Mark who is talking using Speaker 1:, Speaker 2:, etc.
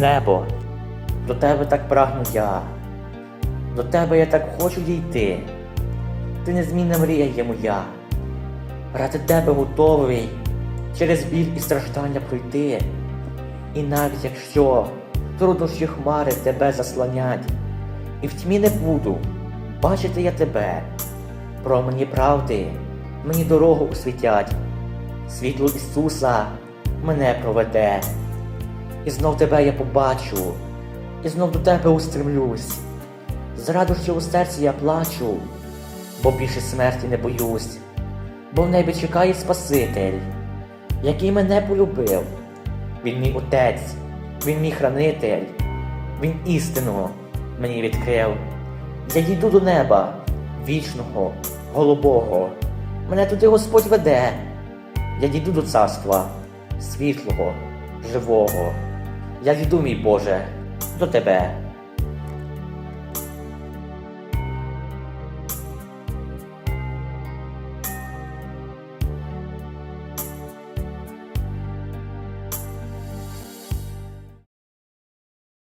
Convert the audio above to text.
Speaker 1: небо, до тебе так прагну я, до тебе я так хочу дійти. Ти незмінна мрія є моя. Ради тебе готовий через біль і страждання пройти. І навіть якщо труднощі хмари тебе заслонять, і в тьмі не буду бачити я тебе, про мені правди мені дорогу освітять, світло Ісуса мене проведе, і знов тебе я побачу, і знов до тебе устремлюсь. З радощів у серці я плачу, бо більше смерті не боюсь, бо в небі чекає Спаситель, який мене полюбив. Він мій отець, він мій хранитель, він істину мені відкрив. Я йду до неба, вічного, голубого. Мене туди Господь веде. Я дійду до царства, світлого, живого. Я йду, Боже, до тебе.